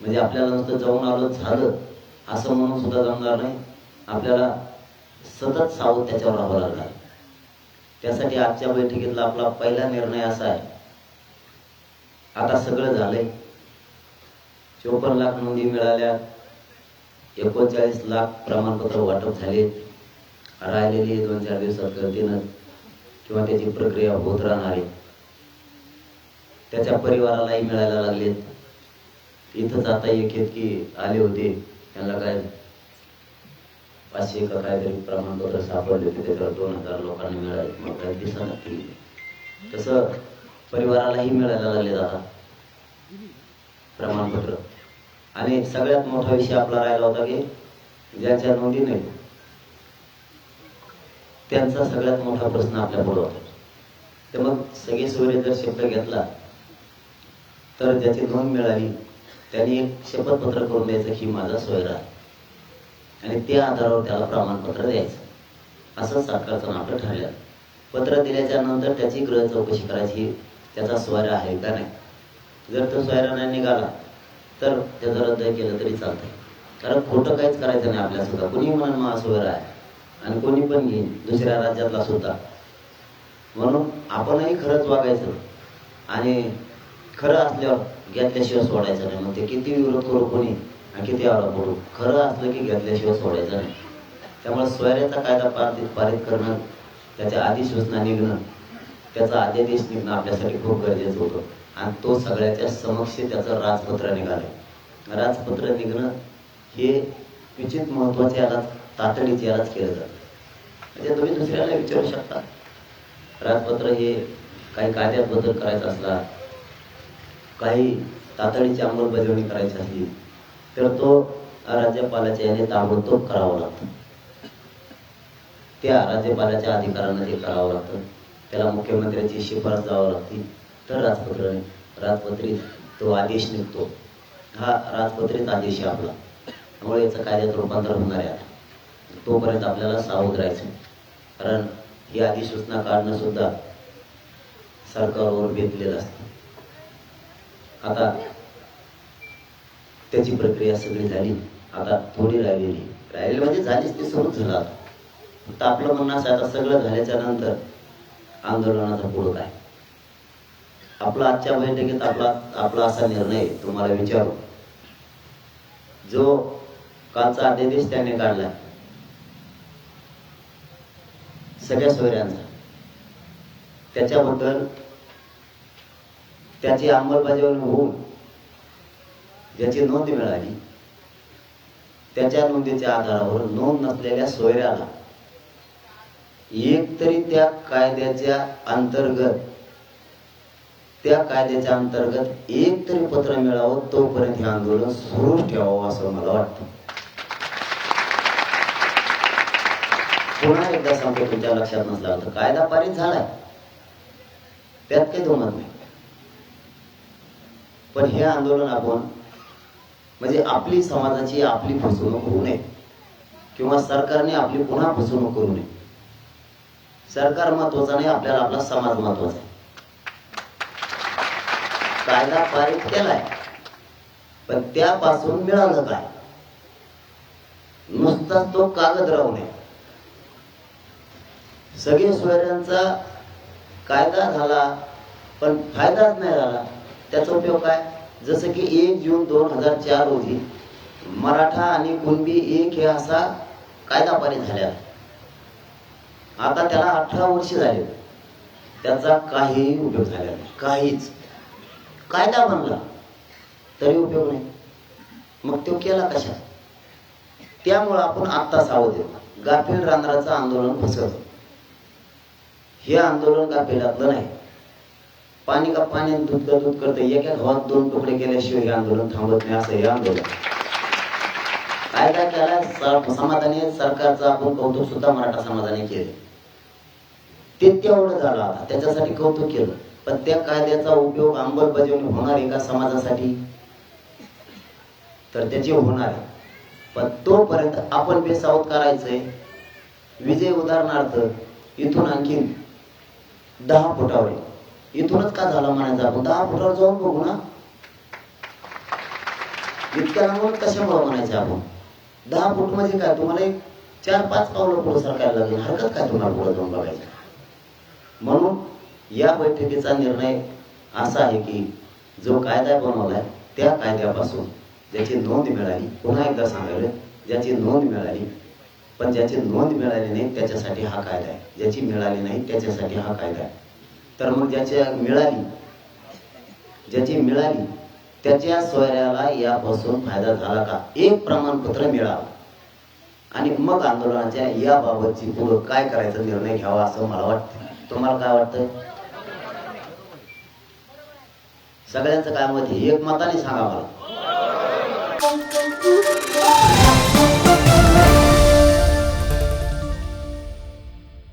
म्हणजे आपल्याला नुसतं जाऊन आलं झालं असं म्हणून सुद्धा जमणार नाही. आपल्याला सतत सावध त्याच्यावर राहावं लागणार. त्यासाठी आजच्या बैठकीतला आपला पहिला निर्णय असा आहे. आता सगळं झालंय. चोपन्न लाख नोंदी मिळाल्या. एकोणचाळीस लाख प्रमाणपत्र वाटप झाले. राहिलेली दोन चार दिवसात गर्दीनं किंवा त्याची प्रक्रिया होत राहणार आहे. त्याच्या परिवारालाही मिळायला लागलेत. इथंच आता एक एक की आले होते. त्यांना काय पाचशे का काहीतरी प्रमाणपत्र सापडले होते. त्याच्यावर दोन हजार लोकांना मिळाले. मग काही दिसा तसं परिवारालाही मिळायला लागले आता प्रमाणपत्र. आणि सगळ्यात मोठा विषय आपला राहिला होता की ज्यांच्या नोंदी नाही त्यांचा सगळ्यात मोठा प्रश्न आपल्या पुढे होता. तर मग सगळे सूर्य जर शब्द घेतला तर ज्याची नोंद मिळाली त्यांनी एक शपथपत्र करून द्यायचं ही माझा सोयरा आहे. आणि त्या आधारावर त्याला प्रमाणपत्र द्यायचं. असं सरकारचं नाटक ठरलं पत्र दिल्याच्या नंतर त्याची ग्रह चौकशी करायची त्याचा सोयरा आहे का नाही. जर तो सोयरा नाही निघाला तर त्याचं रद्द केलं तरी चालतंय. कारण खोटं काहीच करायचं नाही आपल्या कोणी कुणी म्हणून माझा सोयरा आहे. आणि कोणी पण घेईन दुसऱ्या राज्यातला सुद्धा. म्हणून आपणही खरंच वागायचं. आणि खरं असल्यावर घेतल्याशिवाय सोडायचं नाही. मग ते किती विरोध करू कोणी आणि किती आवडा पडू खरं असलं की घेतल्याशिवाय सोडायचं नाही. त्यामुळे स्वैर्याचा कायदा पारित पारित करणं त्याच्या अधिसूचना निघणं त्याचा अध्यादेश निघणं आपल्यासाठी खूप गरजेचं होतं. आणि तो सगळ्याच्या समक्ष त्याचं राजपत्र निघालं. राजपत्र निघणं हे विचित महत्त्वाचे याला तातडीचे यालाच केलं जातं. म्हणजे तुम्ही दुसऱ्याला विचारू शकता. राजपत्र हे काही कायद्यात बदल करायचा असला काही तातडीची अंमलबजावणी करायची असली तर तो राज्यपालाच्या याने ताबडतोब करावा लागतो. त्या राज्यपालाच्या अधिकाऱ्यांना ते करावं लागतं. त्याला मुख्यमंत्र्यांची शिफारस जावं लागते. तर राजपत्र राजपत्रित तो आदेश निघतो. हा राजपत्रित आदेश आहे आपला. त्यामुळे याचं कायद्यात रूपांतर होणार आहे तोपर्यंत आपल्याला सावध राहायचं कारण ही अधिसूचना काढणं सुद्धा सरकारवर बेतलेलं असतं. आता त्याची प्रक्रिया सगळी झाली. आता थोडी राहिलेली. राहिलेली म्हणजे झालीच ते सुरू झालं. आता फक्त आपलं म्हणणं असं आता सगळं झाल्याच्यानंतर आंदोलनाचा पुढं काय? आपला आजच्या बैठकीत आपला आपला असा निर्णय तुम्हाला विचारू. जो कालचा अध्यादेश त्याने काढला. सगळ्या सोयऱ्यांचा. त्याच्याबद्दल त्याची अंमलबजावणी होऊन ज्याची नोंद मिळाली. त्याच्या नोंदीच्या आधारावर नोंद नसलेल्या सोयऱ्याला एक तरी त्या कायद्याच्या अंतर्गत त्या कायद्याच्या अंतर्गत एक तरी पत्र मिळावं तोपर्यंत हे आंदोलन सुरूच ठेवावं असं मला वाटतं. पुन्हा एकदा सांगतो तुमच्या लक्षात नसला तर कायदा पारित झालाय. त्यात काही दुमत नाही. पण हे आंदोलन आपण म्हणजे आपली समाजाची आपली फसवणूक होऊ नये. किंवा सरकारने आपली पुन्हा फसवणूक करू नये. सरकार महत्त्वाचा नाही आपल्याला आपला समाज महत्त्वाचा आहे. कायदा पारित केलाय पण त्यापासून मिळालं काय? नुसताच तो कागद राहू नये. सगळे सोयऱ्यांचा कायदा झाला पण फायदाच नाही झाला. त्याचा उपयोग काय? जसं की एक जून दोन हजार चार रोजी मराठा आणि कुणबी एक हे असा कायदा पारित आता त्याला अठरा वर्ष झाले. त्याचा काहीही उपयोग झाला नाही. काहीच. कायदा बनला. तरी उपयोग नाही. मग तो केला कशा? त्यामुळं आपण आत्ता सावध येतो गाफील रांद्राचं आंदोलन फसवतो हे आंदोलन गाफिलातलं नाही. पाणी का पाणी दूध का दूध करतं एका घावात दोन तुकडे केल्याशिवाय हे आंदोलन थांबत नाही असं हे आंदोलन. कायदा केला समाधानी सरकारचं आपण कौतुक सुद्धा मराठा समाजाने केले ते तेवढं झालं आता. त्याच्यासाठी कौतुक केलं. पण त्या कायद्याचा उपयोग अंमलबजावणी होणार आहे का समाजासाठी? तर त्याचे होणार आहे. पण तोपर्यंत आपण बेसावत करायचंय. विजय उदाहरणार्थ इथून आणखी दहा फुटावर इथूनच का झाला म्हणायचं आपण? दहा फुटावर जाऊन बघू ना. इतक्या लांबून कशामुळे म्हणायचं आपण? दहा फूट म्हणजे काय? तुम्हाला एक चार पाच पावलं पुढे सरकायला लागेल हरकत काय तुम्हाला पुढे जाऊन बघायचं? म्हणून या बैठकीचा निर्णय असा आहे की जो कायदा बनवलाय त्या कायद्यापासून ज्याची नोंद मिळाली पुन्हा एकदा सांगायला ज्याची नोंद मिळाली पण ज्याची नोंद मिळाली नाही त्याच्यासाठी हा कायदा आहे. ज्याची मिळाली नाही त्याच्यासाठी हा कायदा आहे. तर मग ज्याच्या मिळाली ज्याची मिळाली त्याच्या सोयऱ्याला यापासून फायदा झाला का? एक प्रमाणपत्र मिळावं आणि मग आंदोलनाच्या याबाबतची पुढं काय करायचा निर्णय घ्यावा असं मला वाटतं. तुम्हाला काय वाटतं? सगळ्यांचं काय मत एकमताने एक मताने सांगा मला.